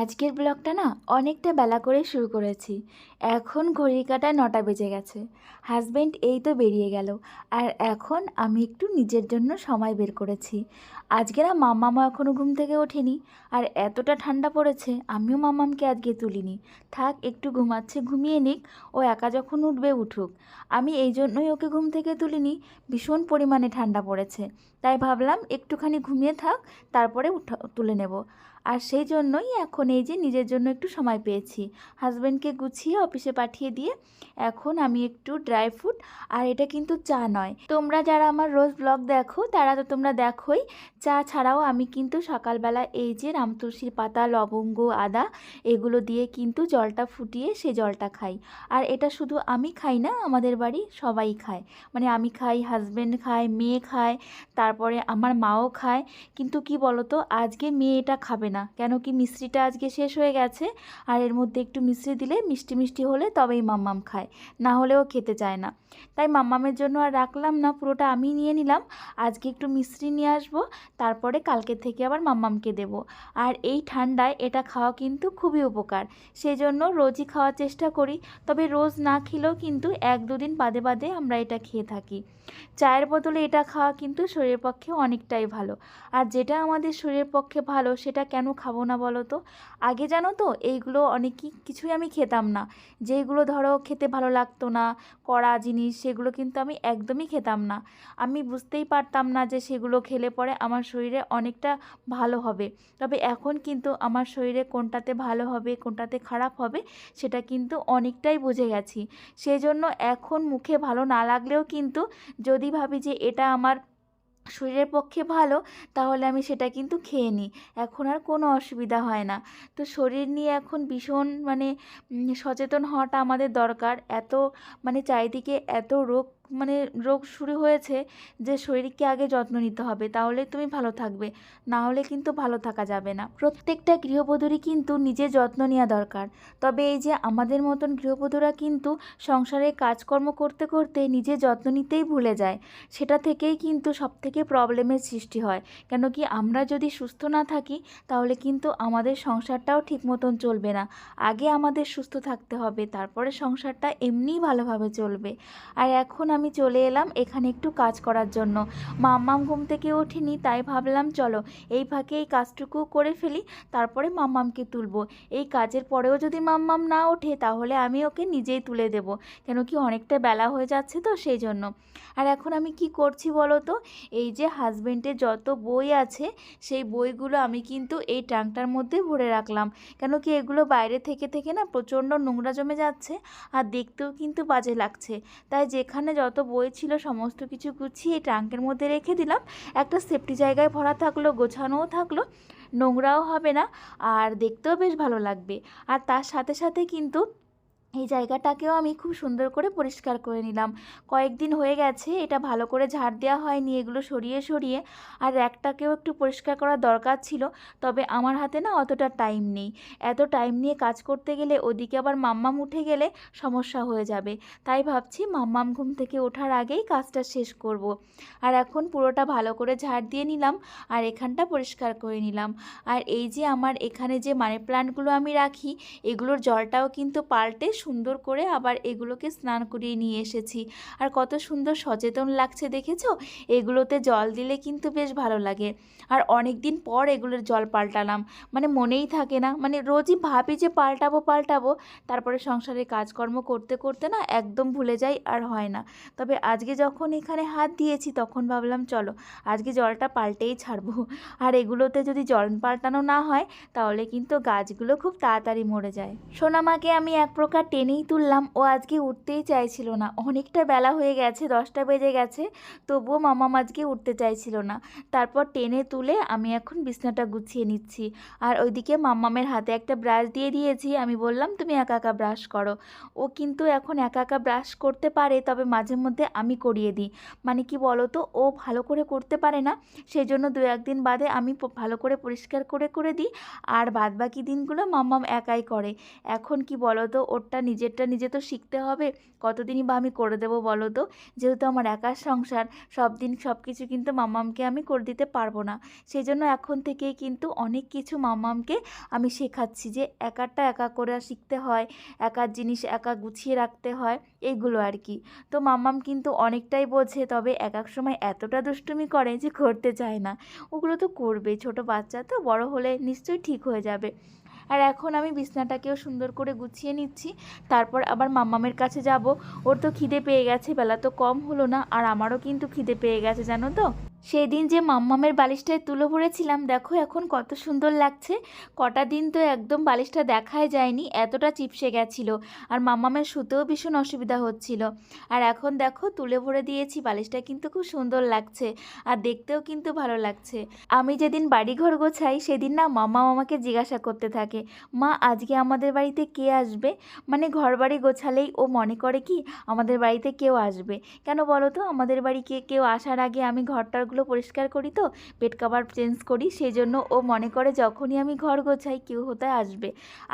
আজকের ব্লগটা না অনেকটা বেলা করে শুরু করেছি। এখন ঘড়ির কাঁটায় নটা বেজে গেছে। হাজবেন্ড এই তো বেরিয়ে গেল। আর এখন আমি একটু নিজের জন্য সময় বের করেছি। আজকে না মাম্মামা এখনও ঘুম থেকে ওঠেনি। আর এতটা ঠান্ডা পড়েছে, আমিও মাম্মামকে আজকে তুলিনি। থাক, একটু ঘুমাচ্ছে, ঘুমিয়ে নিক। ও একা যখন উঠবে, উঠুক। আমি এই জন্যই ওকে ঘুম থেকে তুলিনি। ভীষণ পরিমাণে ঠান্ডা পড়েছে। তাই ভাবলাম একটুখানি ঘুমিয়ে থাক, তারপরে উঠা, তুলে নেব। আর সেই জন্যই এখন এই যে নিজের জন্য একটু সময় পেয়েছি। হাজব্যান্ডকে গুছিয়ে অফিসে পাঠিয়ে দিয়ে এখন আমি একটু ড্রাই ফ্রুট আর এটা কিন্তু চা নয়। তোমরা যারা আমার রোজ ব্লগ দেখো, তারা তো তোমরা দেখোই, চা ছাড়াও আমি কিন্তু সকালবেলা এই যে রামতুলসীর পাতা, লবঙ্গ, আদা এগুলো দিয়ে কিন্তু জলটা ফুটিয়ে সে জলটা খাই। আর এটা শুধু আমি খাই না, আমাদের বাড়ি সবাই খায়। মানে আমি খাই হাজব্যান্ড খায়, মেয়ে খায়, তারপরে আমার মাও খায়। কিন্তু কি বলতো, আজকে মেয়ে এটা খাবে না। কেন কি মিষ্টিটা আজকে শেষ হয়ে গেছে, আর এর মধ্যে একটু মিষ্টি দিলে মিষ্টি মিষ্টি হলে তবেই মাম্মাম খায়, না হলেও খেতে চায় না। তাই মাম্মামের জন্য আর রাখলাম না, পুরোটা আমি নিয়ে নিলাম, আজকে একটু মিষ্টি নিয়ে আসব, তারপরে কালকে থেকে আবার মাম্মামকে দেব। আর এই ঠান্ডায় এটা খাওয়া কিন্তু খুবই উপকার সেই জন্য রোজই খাওয়ার চেষ্টা করি, তবে রোজ না খেলেও কিন্তু এক দুদিন বাদে বাদে আমরা এটা খেয়ে থাকি। চায়ের বদলে এটা খাওয়া কিন্তু শরীরের পক্ষে অনেকটাই ভালো। আর যেটা আমাদের শরীরের পক্ষে ভালো, সেটা কেন খাব না বলো তো? আগে জানো তো, এইগুলো অনেকই কিছুই আমি খেতাম না। যেইগুলো ধরো খেতে ভালো লাগতো না, কড়া জিনিস, সেগুলো কিন্তু আমি একদমই খেতাম না। আমি বুঝতেই পারতাম না যে সেগুলো খেলে পরে আমার শরীরে অনেকটা ভালো হবে। তবে এখন কিন্তু আমার শরীরে কোনটাতে ভালো হবে, কোনটাতে খারাপ হবে, সেটা কিন্তু অনেকটাই বুঝে গেছি। সেই জন্য এখন মুখে ভালো না লাগলেও কিন্তু যদি ভাবি যে এটা আমার শরীরের পক্ষে ভালো, তাহলে আমি সেটা কিন্তু খেয়ে নিই। এখন আর কোনো অসুবিধা হয় না। তো শরীর নিয়ে এখন ভীষণ মানে সচেতন হওয়াটা আমাদের দরকার। এত মানে চারিদিকে এত রোগ মানে রোগ শুরু হয়েছে যে শরীরকে আগে যত্ন নিতে হবে, তাহলে তুমি ভালো থাকবে। না হলে কিন্তু ভালো থাকা যাবে না। প্রত্যেকটা গৃহবধূরই কিন্তু নিজের যত্ন নেওয়া দরকার। তবে এই যে আমাদের মতন গৃহবধূরা কিন্তু সংসারে কাজকর্ম করতে করতে নিজের যত্ন নিতেই ভুলে যায়, সেটা থেকেই কিন্তু সব থেকে প্রবলেমের সৃষ্টি হয়। কেন কি আমরা যদি সুস্থ না থাকি, তাহলে কিন্তু আমাদের সংসারটাও ঠিক মতন চলবে না। আগে আমাদের সুস্থ থাকতে হবে, তারপরে সংসারটা এমনিই ভালোভাবে চলবে। আর এখন আমি চলে এলাম এখানে একটু কাজ করার জন্য। মাম্মাম ঘুম থেকে ওঠেনি, তাই ভাবলাম, চলো, এই ফাঁকে এই কাজটুকু করে ফেলি, তারপরে মাম্মামকে তুলবো। এই কাজের পরেও যদি মাম্মাম না ওঠে, তাহলে আমি ওকে নিজেই তুলে দেব। কেন কি অনেকটা বেলা হয়ে যাচ্ছে তো সেই জন্য। আর এখন আমি কি করছি বলো তো? এই যে হাজবেন্ডের যত বই আছে, সেই বইগুলো আমি কিন্তু এই ট্যাঙ্কটার মধ্যে ভরে রাখলাম। কেন কি এগুলো বাইরে থেকে থেকে না প্রচণ্ড নোংরা জমে যাচ্ছে, আর দেখতেও কিন্তু বাজে লাগছে। তাই যেখানে যত বই ছিল সমস্ত কিছু গুছিয়ে ট্রাঙ্কের মধ্যে রেখে দিলাম। একটা সেফটি জায়গায় ভরা থাকল, গোছানোও থাকল, নোংরাও হবে না, আর দেখতেও বেশ ভালো লাগবে। আর তার সাথে সাথে কিন্তু এই জায়গাটাকেও আমি খুব সুন্দর করে পরিষ্কার করে নিলাম। কয়েকদিন হয়ে গেছে, এটা ভালো করে ঝাড় দেওয়া হয়নি, এগুলো সরিয়ে সরিয়ে। আর র্যাকটাকেও একটু পরিষ্কার করার দরকার ছিল, তবে আমার হাতে না অতটা টাইম নেই। এত টাইম নিয়ে কাজ করতে গেলে ওদিকে আবার মাম্মাম উঠে গেলে সমস্যা হয়ে যাবে। তাই ভাবছি মাম্মাম ঘুম থেকে ওঠার আগেই কাজটা শেষ করব। আর এখন পুরোটা ভালো করে ঝাড় দিয়ে নিলাম, আর এখানটা পরিষ্কার করে নিলাম। আর এই যে আমার এখানে যে মানি প্লান্টগুলো আমি রাখি, এগুলোর জলটাও কিন্তু পাল্টে সুন্দর করে আবার এগুলোকে স্নান করিয়ে নিয়ে এসেছি। আর কত সুন্দর সচেতন লাগছে দেখেছ? এগুলোতে জল দিলে কিন্তু বেশ ভালো লাগে। আর অনেক দিন পর এগুলোর জল পাল্টালাম। মানে মনেই থাকে না। মানে রোজই ভাবি যে পাল্টাবো পাল্টাবো। তারপরে সংসারে কাজকর্ম করতে করতে না একদম ভুলে যাই আর হয় না। তবে আজকে যখন এখানে হাত দিয়েছি তখন ভাবলাম, চলো, আজকে জলটা পাল্টেই ছাড়বো। আর এগুলোতে যদি জল পাল্টানো না হয়, তাহলে কিন্তু গাছগুলো খুব তাড়াতাড়ি মরে যায়। সোনামাকে আমি এক প্রকার টেনেই তুললাম। ও আজকে উঠতেই চাইছিল না। অনেকটা বেলা হয়ে গেছে, দশটা বেজে গেছে, তবুও মামাম আজকে উঠতে চাইছিল না। তারপর টেনে তুলে আমি এখন বিছনাটা গুছিয়ে নিচ্ছি। আর ওইদিকে মাম্মামের হাতে একটা ব্রাশ দিয়ে দিয়েছি। আমি বললাম, তুমি একা একা ব্রাশ করো। ও কিন্তু এখন একা একা ব্রাশ করতে পারে, তবে মাঝে মধ্যে আমি করিয়ে দিই। মানে কি বলো তো ও ভালো করে করতে পারে না। সেই জন্য দু একদিন বাদে আমি ভালো করে পরিষ্কার করে করে দিই। আর বাদ বাকি দিনগুলো মাম্মাম একাই করে। এখন কি বলো তো ওরটা নিজেরটা নিজে তো শিখতে হবে। কতদিনই বা আমি করে দেবো বলো তো? যেহেতু আমার একার সংসার সব দিন সব কিছু কিন্তু মামামকে আমি করে দিতে পারব না। সেই জন্য এখন থেকেই কিন্তু অনেক কিছু মাম্মামকে আমি শেখাচ্ছি যে একারটা একা করে শিখতে হয়, একার জিনিস একা গুছিয়ে রাখতে হয় এইগুলো আর কি। তো মাম্মাম কিন্তু অনেকটাই বোঝে, তবে এক এক সময় এতটা দুষ্টুমি করে যে করতে চায় না। ওগুলো তো করবেই, ছোট বাচ্চা তো, বড় হলে নিশ্চয়ই ঠিক হয়ে যাবে। আর এখন আমি বিছনাটাকেও সুন্দর করে গুছিয়ে নিচ্ছি। তারপর আবার মাম্মামের কাছে যাব। ওর তো খিদে পেয়ে গেছে, বেলা তো কম হলো না, আর আমারও কিন্তু খিদে পেয়ে গেছে, জানো তো? সেদিন যে মাম্মামের বালিশটায় তুলো ভরেছিলাম, দেখো এখন কত সুন্দর লাগছে। কটা দিন তো একদম বালিশটা দেখাই যায়নি, এতটা চিপসে গেছিল আর মাম্মামের শুতেও ভীষণ অসুবিধা হচ্ছিল। আর এখন দেখো তুলে ভরে দিয়েছি, বালিশটা কিন্তু খুব সুন্দর লাগছে আর দেখতেও কিন্তু ভালো লাগছে। আমি যেদিন বাড়িঘর গোছাই, সেদিন না মামা আমাকে জিজ্ঞাসা করতে থাকে, মা, আজকে আমাদের বাড়িতে কে আসবে? মানে ঘর বাড়ি গোছালেই ও মনে করে কি, আমাদের বাড়িতে কেউ আসবে। কেন বলো তো, আমাদের বাড়ি কে কেউ আসার আগে আমি ঘরটারগুলো পরিষ্কার করি তো পেট কাভার চেঞ্জ করি সেই জন্য ও মনে করে যখনই আমি ঘর গোছাই কেউ হতে আসবে।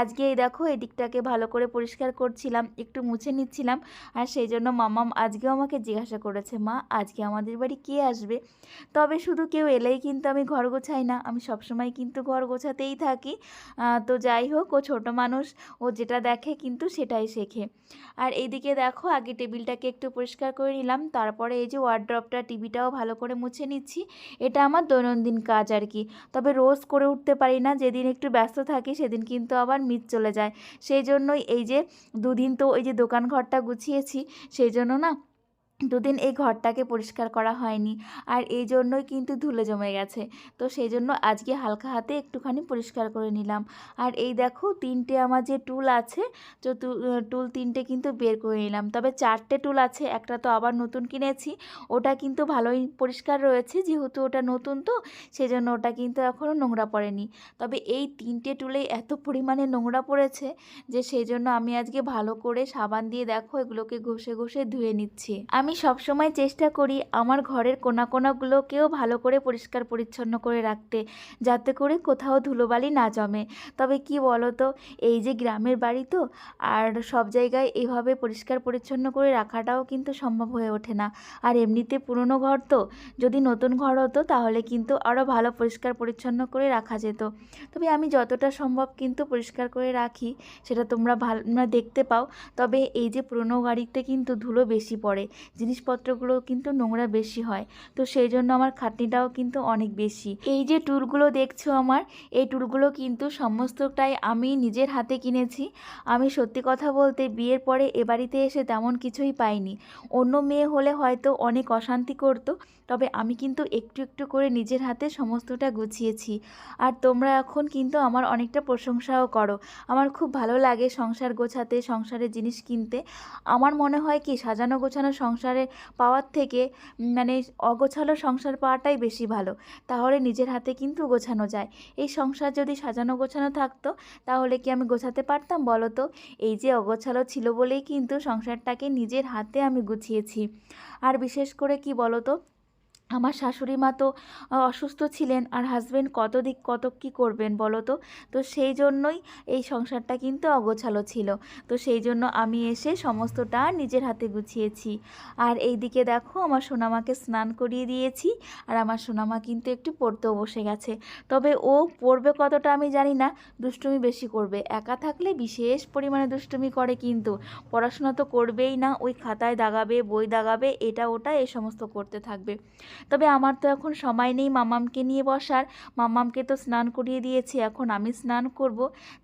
আজকে এই দেখো এদিকটাকে ভালো করে পরিষ্কার করছিলাম, একটু মুছে নিচ্ছিলাম, আর সেই জন্য মামাম আজকেও আমাকে জিজ্ঞাসা করেছে, মা, আজকে আমাদের বাড়ি কে আসবে? তবে শুধু কেউ এলেই কিন্তু আমি ঘর গোছাই না, আমি সবসময় কিন্তু ঘর গোছাতেই থাকি। তো যাই হোক, ও ছোট মানুষ, ও যেটা দেখে কিন্তু সেটাই শেখে। আর এইদিকে দেখো, আগে টেবিলটাকে একটু পরিষ্কার করে নিলাম, তারপরে এই যে ওয়ার্ড্রপটা টিভিটাও ভালো করে মুছে নিচ্ছি, এটা আমার দৈনন্দিন কাজ আর কি। তবে রোজ করে উঠতে পারি না, যেদিন একটু ব্যস্ত থাকি সেদিন কিন্তু আবার মিথ চলে যায়। সেই জন্যই এই যে দুদিন তো ওই যে দোকান ঘরটা গুছিয়েছি, সেই জন্য না দুদিন এই ঘরটাকে পরিষ্কার করা হয়নি আর এই জন্যই কিন্তু ধুলো জমে গেছে। তো সেই জন্য আজকে হালকা হাতে একটুখানি পরিষ্কার করে নিলাম। আর এই দেখো, তিনটে আমার যে টুল আছে, তো টুল তিনটে কিন্তু বের করে নিলাম। তবে চারটে টুল আছে, একটা তো আবার নতুন কিনেছি, ওটা কিন্তু ভালোই পরিষ্কার রয়েছে, যেহেতু ওটা নতুন তো সেই জন্য ওটা কিন্তু এখনও নোংরা পড়েনি। তবে এই তিনটে টুলেই এত পরিমাণে নোংরা পড়েছে যে সেই জন্য আমি আজকে ভালো করে সাবান দিয়ে দেখো, এগুলোকে ঘষে ঘষে ধুয়ে নিচ্ছি। আমি সবসময় চেষ্টা করি আমার ঘরের কোনা কোনাগুলোকেও ভালো করে পরিষ্কার পরিচ্ছন্ন করে রাখতে, যাতে করে কোথাও ধুলোবালি না জমে। তবে কি বলো তো এই যে গ্রামের বাড়ি তো, আর সব জায়গায় এইভাবে পরিষ্কার পরিচ্ছন্ন করে রাখাটাও কিন্তু সম্ভব হয়ে ওঠে না। আর এমনিতে পুরনো ঘর তো, যদি নতুন ঘর হতো তাহলে কিন্তু আরও ভালো পরিষ্কার পরিচ্ছন্ন করে রাখা যেত। তবে আমি যতটা সম্ভব কিন্তু পরিষ্কার করে রাখি, সেটা তোমরা ভালো দেখতে পাও। তবে এই যে পুরনো গাড়িতে কিন্তু ধুলো বেশি পড়ে জিনিসপত্রগুলো কিন্তু নোংরা বেশি হয়। তো সেই জন্য আমার খাটনিটাও কিন্তু অনেক বেশি। এই যে টুলগুলো দেখছ আমার, এই টুলগুলো কিন্তু সমস্তটাই আমি নিজের হাতে কিনেছি। আমি সত্যি কথা বলতে বিয়ের পরে এ বাড়িতে এসে তেমন কিছুই পাইনি। অন্য মেয়ে হলে হয়তো অনেক অশান্তি করতো, তবে আমি কিন্তু একটু একটু করে নিজের হাতে সমস্তটা গুছিয়েছি। আর তোমরা এখন কিন্তু আমার অনেকটা প্রশংসাও করো। আমার খুব ভালো লাগে সংসার গোছাতে, সংসারের জিনিস কিনতে। আমার মনে হয় কি, সাজানো গোছানো সংসারে পাওয়ার থেকে মানে অগোছালো সংসার পাওয়াটাই বেশি ভালো। তাহলে নিজের হাতে কিন্তু গোছানো যায়। এই সংসার যদি সাজানো গোছানো থাকতো, তাহলে কি আমি গোছাতে পারতাম বলো তো? এই যে অগোছালো ছিল বলেই কিন্তু সংসারটাকে নিজের হাতে আমি গুছিয়েছি। আর বিশেষ করে কি বলো তো? আমার শাশুড়ি মা তো অসুস্থ ছিলেন আর হাজবেন্ড কত দিক, কত কী করবেন বলো তো? তো সেই জন্যই এই সংসারটা কিন্তু অগোছালো ছিল। তো সেই জন্য আমি এসে সমস্তটা নিজের হাতে গুছিয়েছি। আর এই দিকে দেখো আমার সোনামাকে স্নান করিয়ে দিয়েছি আর আমার সোনামা কিন্তু একটু পড়তেও বসে গেছে। তবে ও পড়বে কতটা আমি জানি না, দুষ্টুমি বেশি করবে। একা থাকলে বিশেষ পরিমাণে দুষ্টুমি করে কিন্তু। পড়াশোনা তো করবেই না, ওই খাতায় দাগাবে, বই দাগাবে, এটা ওটা এই সমস্ত করতে থাকবে। তবে আমার তো এখন সময় নেই মামামকে নিয়ে বসার। মামামকে তো স্নান করিয়ে দিয়েছি, এখন আমি স্নান করব।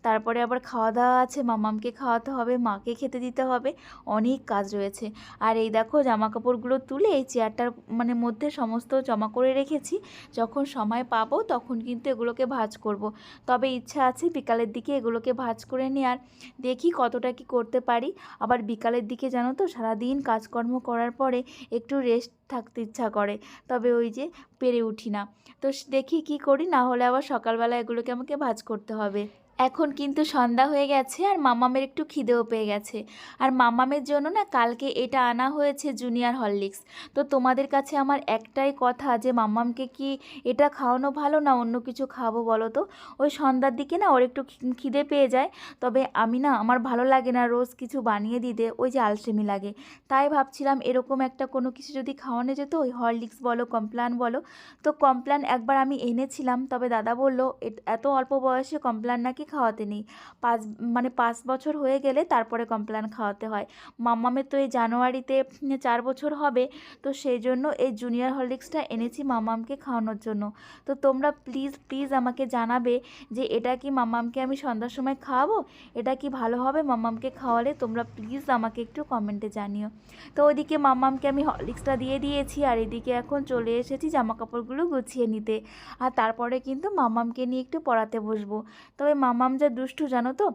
তারপরে আবার খাওয়া দাওয়া আছে, মামামকে খাওয়াতে হবে, মাকে খেতে দিতে হবে, অনেক কাজ রয়েছে। আর এই দেখো জামা কাপড়গুলো তুলে এই চেয়ারটার মানে মধ্যে সমস্ত জমা করে রেখেছি। যখন সময় পাবো তখন কিন্তু এগুলোকে ভাঁজ করব। তবে ইচ্ছা আছে বিকালের দিকে এগুলোকে ভাঁজ করে নেওয়ার দেখি কতটা কি করতে পারি। আবার বিকালের দিকে জানো তো সারাদিন কাজকর্ম করার পরে একটু রেস্ট থাকতে ইচ্ছা করে, তবে ওই যে পেরে উঠি না। তো দেখি কি করি, না হলে আবার সকালবেলা এগুলোকে আমাকে ভাজ করতে হবে। এখন কিন্তু সন্ধ্যা হয়ে গেছে আর মামামের একটু খিদেও পেয়ে গেছে। আর মামামের জন্য না কালকে এটা আনা হয়েছে জুনিয়র হরলিক্স। তো তোমাদের কাছে আমার একটাই কথা যে মামামকে কি এটা খাওয়ানো ভালো না অন্য কিছু খাব বলো তো? ওই সন্ধ্যার দিকে না ওর একটু খিদে পেয়ে যায়। তবে আমি না আমার ভালো লাগে না রোজ কিছু বানিয়ে দিতে, ওই যে আলসেমি লাগে। তাই ভাবছিলাম এরকম একটা কোনো কিছু যদি খাওয়ানো যেত, ওই হরলিক্স বলো, কমপ্লান বলো। তো কমপ্লান একবার আমি এনেছিলাম, তবে দাদা বলল "এ- এত অল্প বয়সে কমপ্লান নাকি খাওয়াতে নেই। পাঁচ মানে পাঁচ বছর হয়ে গেলে তারপরে কমপ্লান খাওয়াতে হয়। মাম্মামের তো এই জানুয়ারিতে চার বছর হবে, তো সেই জন্য এই জুনিয়র হরলিক্সটা এনেছি মাম্মামকে খাওয়ানোর জন্য। তো তোমরা প্লিজ প্লিজ আমাকে জানাবে যে এটা কি মাম্মামকে আমি সন্ধ্যার সময় খাওয়াবো? এটা কি ভালো হবে মাম্মামকে খাওয়ালে? তোমরা প্লিজ আমাকে একটু কমেন্টে জানিও। তো ওইদিকে মাম্মামকে আমি হরলিক্সটা দিয়ে দিয়েছি, আর এদিকে এখন চলে এসেছি জামা কাপড়গুলো গুছিয়ে নিতে। আর তারপরে কিন্তু মাম্মামকে নিয়ে একটু পড়াতে বসবো। তবে মামাম যা দুষ্টু, জানো তো?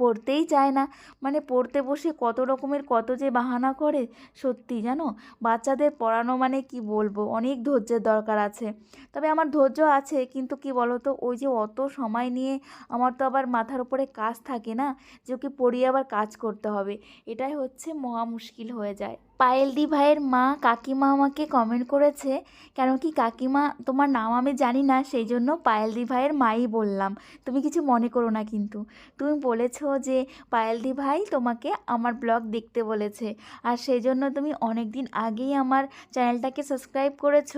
পড়তেই চায় না। মানে পড়তে বসে কত রকমের কত যে বাহানা করে, সত্যি জানো? বাচ্চাদের পড়ানো মানে কি বলব? অনেক ধৈর্যের দরকার আছে। তবে আমার ধৈর্য আছে, কিন্তু কি বলো তো ওই যে অত সময় নিয়ে আমার তো আবার মাথার উপরে কাজ থাকে না, যে ওকে পড়িয়ে আবার কাজ করতে হবে। এটাই হচ্ছে মহা মুশকিল হয়ে যায়। পায়েলদি ভাইয়ের মা কাকিমা আমাকে কমেন্ট করেছে, কেন কি কাকিমা তোমার নাম আমি জানি না, সেই জন্য পায়েলদি ভাইয়ের মাই বললাম। তুমি কিছু মনে করো না কিন্তু। তুমি বলেছ যে পায়েলদি ভাই তোমাকে আমার ব্লগ দেখতে বলেছে, আর সেই জন্য তুমি অনেক দিন আগেই আমার চ্যানেলটাকে সাবস্ক্রাইব করেছ,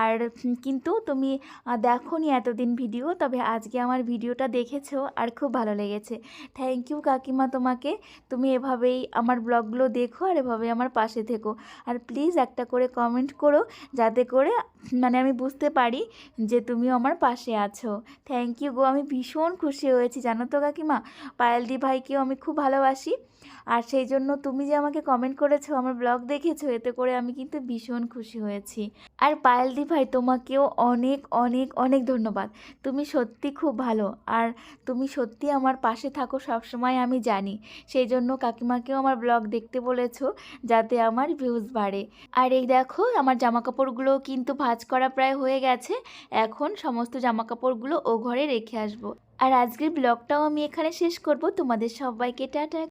আর কিন্তু তুমি দেখো নি এতদিন ভিডিও তবে আজকে আমার ভিডিওটা দেখেছ, আর খুব ভালো লেগেছে। থ্যাংক ইউ কাকিমা তোমাকে। তুমি এভাবেই আমার ব্লগগুলো দেখো, আর এভাবেই আমার পাশে থেকো। আর প্লিজ একটা করে কমেন্ট করো যাতে করে মানে আমি বুঝতে পারি যে তুমি আমার পাশে আছো। থ্যাংক ইউ গো, আমি ভীষণ খুশি হয়েছি। জানো তো কাকিমা? পায়েলদি ভাইকেও আমি খুব ভালোবাসি। আর সেই জন্য তুমি যে আমাকে কমেন্ট করেছ, আমার ব্লগ দেখেছ, এতে করে আমি কিন্তু ভীষণ খুশি হয়েছি। আর পায়েলদি ভাই, তোমাকেও অনেক অনেক অনেক ধন্যবাদ। তুমি সত্যি খুব ভালো। আর তুমি সত্যি আমার পাশে থাকো সবসময়, আমি জানি। সেই জন্য কাকিমাকেও আমার ব্লগ দেখতে বলেছ, যাতে আমার ভিউজ বাড়ে। আর এই দেখো, আমার জামা কাপড়গুলো কিন্তু ভাঁজ করা প্রায় হয়ে গেছে। এখন সমস্ত জামা কাপড়গুলো ও ঘরে রেখে আসব। আর আজকের ব্লগটাও আমি এখানে শেষ করব। তোমাদের সবাইকে টাটা।